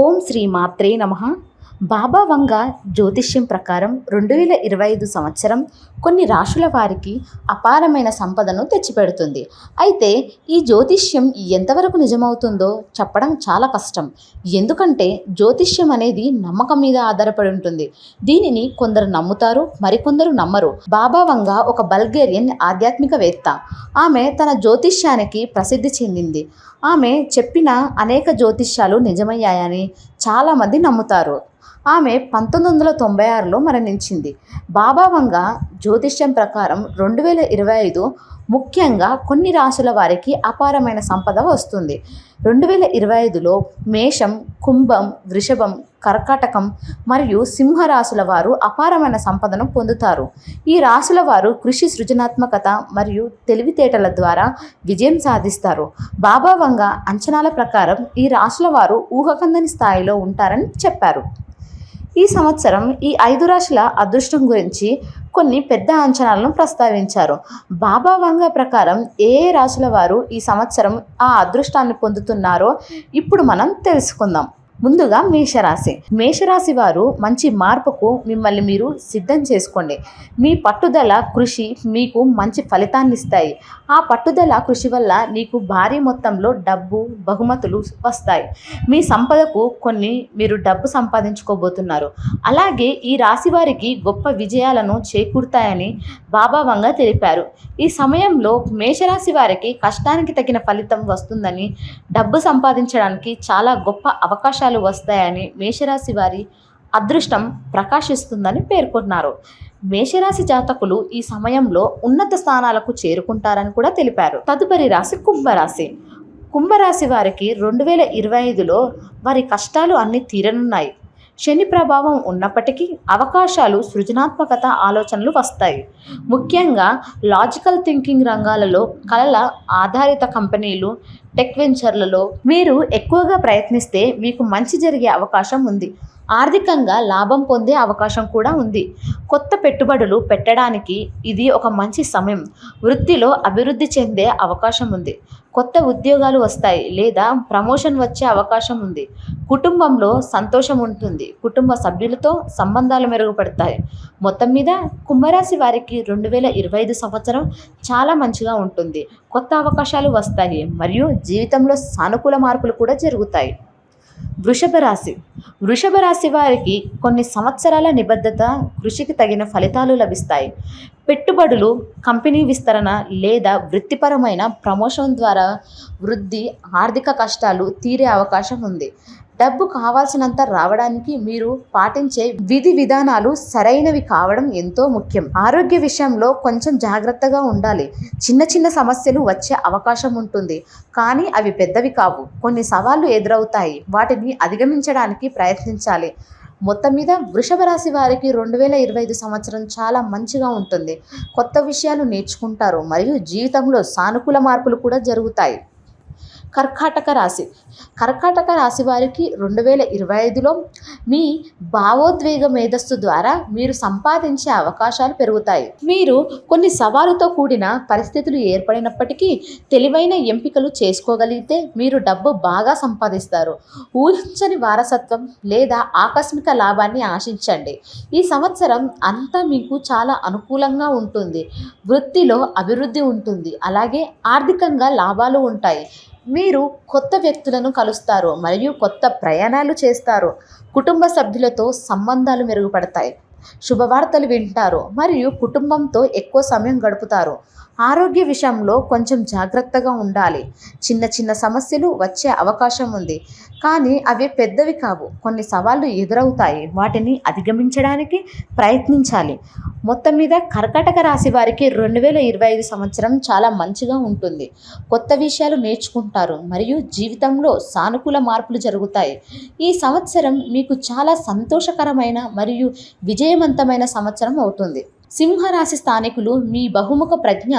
ఓం శ్రీ మాత్రే నమ. బాబా వంగ జ్యోతిష్యం ప్రకారం రెండు వేల ఇరవై ఐదు సంవత్సరం కొన్ని రాశుల వారికి అపారమైన సంపదను తెచ్చిపెడుతుంది. అయితే ఈ జ్యోతిష్యం ఎంతవరకు నిజమవుతుందో చెప్పడం చాలా కష్టం. ఎందుకంటే జ్యోతిష్యం అనేది నమ్మకం మీద ఆధారపడి ఉంటుంది. దీనిని కొందరు నమ్ముతారు మరికొందరు నమ్మరు. బాబా వంగ ఒక బల్గేరియన్ ఆధ్యాత్మికవేత్త ఆమె తన జ్యోతిష్యానికి ప్రసిద్ధి చెందింది. ఆమె చెప్పిన అనేక జ్యోతిష్యాలు నిజమయ్యాయని చాలామంది నమ్ముతారు. ఆమె పంతొమ్మిది వందల తొంభై ఆరులో మరణించింది. బాబా వంగ జ్యోతిష్యం ప్రకారం రెండు వేల ఇరవై ఐదు ముఖ్యంగా కొన్ని రాశుల వారికి అపారమైన సంపద వస్తుంది. రెండు వేల ఇరవై ఐదులో మేషం కుంభం వృషభం కర్కాటకం మరియు సింహరాశుల వారు అపారమైన సంపదను పొందుతారు. ఈ రాశుల వారు కృషి సృజనాత్మకత మరియు తెలివితేటల ద్వారా విజయం సాధిస్తారు. బాబా వంగ అంచనాల ప్రకారం ఈ రాశుల వారు ఊహకందని స్థాయిలో ఉంటారని చెప్పారు. ఈ సంవత్సరం ఈ ఐదు రాశుల అదృష్టం గురించి కొన్ని పెద్ద అంచనాలను ప్రస్తావించారు. బాబా వంగ ప్రకారం ఏ ఏ రాశుల వారు ఈ సంవత్సరం ఆ అదృష్టాన్ని పొందుతున్నారో ఇప్పుడు మనం తెలుసుకుందాం. ముందుగా మేషరాశి. మేషరాశి వారు మంచి మార్పుకు మిమ్మల్ని మీరు సిద్ధం చేసుకోండి. మీ పట్టుదల కృషి మీకు మంచి ఫలితాన్ని ఇస్తాయి. ఆ పట్టుదల కృషి వల్ల నీకు భారీ మొత్తంలో డబ్బు బహుమతులు వస్తాయి. మీ సంపదకు కొన్ని మీరు డబ్బు సంపాదించుకోబోతున్నారు. అలాగే ఈ రాశి వారికి గొప్ప విజయాలను చేకూరుతాయని బాబావంగా తెలిపారు. ఈ సమయంలో మేషరాశి వారికి కష్టానికి తగిన ఫలితం వస్తుందని డబ్బు సంపాదించడానికి చాలా గొప్ప అవకాశాలు వస్తాయని మేషరాశి వారి అదృష్టం ప్రకాశిస్తుందని పేర్కొన్నారు. మేషరాశి జాతకులు ఈ సమయంలో ఉన్నత స్థానాలకు చేరుకుంటారని కూడా తెలిపారు. తదుపరి రాశి కుంభరాశి. కుంభరాశి వారికి రెండు వేల ఇరవై ఐదులో వారి కష్టాలు అన్నీ తీరనున్నాయి. శని ప్రభావం ఉన్నప్పటికీ అవకాశాలు సృజనాత్మకత ఆలోచనలు వస్తాయి. ముఖ్యంగా లాజికల్ థింకింగ్ రంగాలలో కళల ఆధారిత కంపెనీలు టెక్ వెంచర్లలో మీరు ఎక్కువగా ప్రయత్నిస్తే మీకు మంచి జరిగే అవకాశం ఉంది. ఆర్థికంగా లాభం పొందే అవకాశం కూడా ఉంది. కొత్త పెట్టుబడులు పెట్టడానికి ఇది ఒక మంచి సమయం. వృత్తిలో అభివృద్ధి చెందే అవకాశం ఉంది. కొత్త ఉద్యోగాలు వస్తాయి లేదా ప్రమోషన్ వచ్చే అవకాశం ఉంది. కుటుంబంలో సంతోషం ఉంటుంది. కుటుంబ సభ్యులతో సంబంధాలు మెరుగుపడతాయి. మొత్తం మీద కుంభరాశి వారికి రెండు వేల ఇరవై ఐదు సంవత్సరం చాలా మంచిగా ఉంటుంది. కొత్త అవకాశాలు వస్తాయి మరియు జీవితంలో సానుకూల మార్పులు కూడా జరుగుతాయి. వృషభ రాశి. వృషభ రాశి వారికి కొన్ని సంవత్సరాల నిబద్ధత కృషికి తగిన ఫలితాలు లభిస్తాయి. పెట్టుబడులు కంపెనీ విస్తరణ లేదా వృత్తిపరమైన ప్రమోషన్ ద్వారా వృద్ధి ఆర్థిక కష్టాలు తీరే అవకాశం ఉంది. డబ్బు కావాల్సినంత రావడానికి మీరు పాటించే విధి విధానాలు సరైనవి కావడం ఎంతో ముఖ్యం. ఆరోగ్య విషయంలో కొంచెం జాగ్రత్తగా ఉండాలి. చిన్న చిన్న సమస్యలు వచ్చే అవకాశం ఉంటుంది. కానీ అవి పెద్దవి కావు. కొన్ని సవాళ్ళు ఎదురవుతాయి. వాటిని అధిగమించడానికి ప్రయత్నించాలి. మొత్తం మీద వృషభ రాశి వారికి రెండు వేల ఇరవై ఐదు సంవత్సరం చాలా మంచిగా ఉంటుంది. కొత్త విషయాలు నేర్చుకుంటారు. మరియు జీవితంలో సానుకూల మార్పులు కూడా జరుగుతాయి. కర్కాటక రాశి. కర్కాటక రాశి వారికి రెండు వేల ఇరవై ఐదులో మీ భావోద్వేగ మేధస్సు ద్వారా మీరు సంపాదించే అవకాశాలు పెరుగుతాయి. మీరు కొన్ని సవాలుతో కూడిన పరిస్థితులు ఏర్పడినప్పటికీ తెలివైన ఎంపికలు చేసుకోగలిగితే మీరు డబ్బు బాగా సంపాదిస్తారు. ఊహించని వారసత్వం లేదా ఆకస్మిక లాభాన్ని ఆశించండి. ఈ సంవత్సరం అంతా మీకు చాలా అనుకూలంగా ఉంటుంది. వృత్తిలో అభివృద్ధి ఉంటుంది. అలాగే ఆర్థికంగా లాభాలు ఉంటాయి. మీరు కొత్త వ్యక్తులను కలుస్తారు మరియు కొత్త ప్రయాణాలు చేస్తారు. కుటుంబ సభ్యులతో సంబంధాలు మెరుగుపడతాయి. శుభవార్తలు వింటారు మరియు కుటుంబంతో ఎక్కువ సమయం గడుపుతారు. ఆరోగ్య విషయంలో కొంచెం జాగ్రత్తగా ఉండాలి. చిన్న చిన్న సమస్యలు వచ్చే అవకాశం ఉంది. కానీ అవి పెద్దవి కావు. కొన్ని సవాళ్ళు ఎదురవుతాయి. వాటిని అధిగమించడానికి ప్రయత్నించాలి. మొత్తం మీద కర్కాటక రాశి వారికి రెండు వేల ఇరవై ఐదు సంవత్సరం చాలా మంచిగా ఉంటుంది. కొత్త విషయాలు నేర్చుకుంటారు మరియు జీవితంలో సానుకూల మార్పులు జరుగుతాయి. ఈ సంవత్సరం మీకు చాలా సంతోషకరమైన మరియు విజయ విజయవంతమైన సంవత్సరం అవుతుంది. సింహరాశి స్థానికులు మీ బహుముఖ ప్రజ్ఞ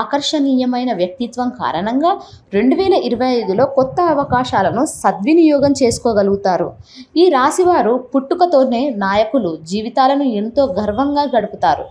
ఆకర్షణీయమైన వ్యక్తిత్వం కారణంగా రెండు వేల ఇరవై ఐదులో కొత్త అవకాశాలను సద్వినియోగం చేసుకోగలుగుతారు. ఈ రాశివారు పుట్టుకతోనే నాయకులు జీవితాలను ఎంతో గర్వంగా గడుపుతారు.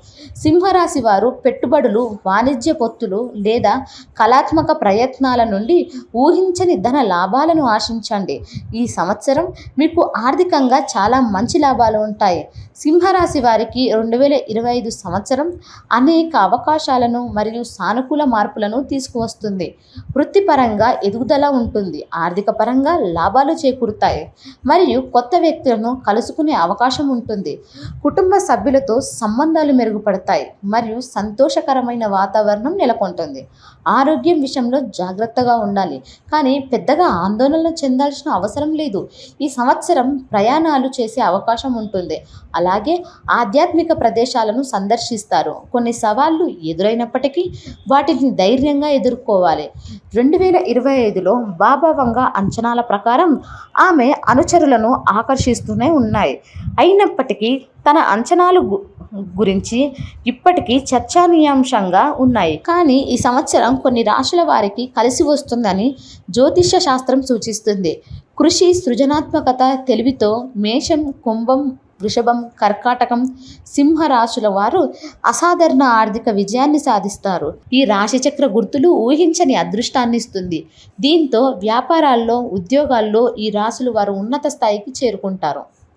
సింహరాశి వారు పెట్టుబడులు వాణిజ్య పొత్తులు లేదా కళాత్మక ప్రయత్నాల నుండి ఊహించని ధన లాభాలను ఆశించండి. ఈ సంవత్సరం మీకు ఆర్థికంగా చాలా మంచి లాభాలు ఉంటాయి. సింహరాశి వారికి రెండు వేల ఇరవై ఐదు సంవత్సరం అనేక అవకాశాలను మరియు సానుకూల మార్పులను తీసుకువస్తుంది. వృత్తిపరంగా ఎదుగుదల ఉంటుంది. ఆర్థిక పరంగా లాభాలు చేకూరుతాయి. మరియు కొత్త వ్యక్తులను కలుసుకునే అవకాశం ఉంటుంది. కుటుంబ సభ్యులతో సంబంధాలు మెరుగుపడతాయి. మరియు సంతోషకరమైన వాతావరణం నెలకొంటుంది. ఆరోగ్యం విషయంలో జాగ్రత్తగా ఉండాలి. కానీ పెద్దగా ఆందోళన చెందాల్సిన అవసరం లేదు. ఈ సంవత్సరం ప్రయాణాలు చేసే అవకాశం ఉంటుంది. అలాగే ఆధ్యాత్మిక ప్రదేశాలను సందర్శిస్తారు కొన్ని సవాళ్ళు ఎదురైనప్పటికీ వాటిని ధైర్యంగా ఎదుర్కోవాలి. రెండు వేల ఇరవై ఐదులో బాబా వంగ అంచనాల ప్రకారం ఆమె అనుచరులను ఆకర్షిస్తూనే ఉన్నాయి. అయినప్పటికీ తన అంచనాలు గు- గురించి ఇప్పటికీ చర్చనీయాంశంగా ఉన్నాయి. కానీ ఈ సంవత్సరం కొన్ని రాశుల వారికి కలిసి వస్తుందని జ్యోతిష్య శాస్త్రం సూచిస్తుంది. కృషి సృజనాత్మకత తెలివితో మేషం కుంభం వృషభం కర్కాటకం సింహ రాశుల వారు అసాధారణ ఆర్థిక విజయాన్ని సాధిస్తారు. ఈ రాశిచక్ర గుర్తులు ఊహించని అదృష్టాన్ని ఇస్తుంది. దీంతో వ్యాపారాల్లో ఉద్యోగాల్లో ఈ రాశులు వారు ఉన్నత స్థాయికి చేరుకుంటారు.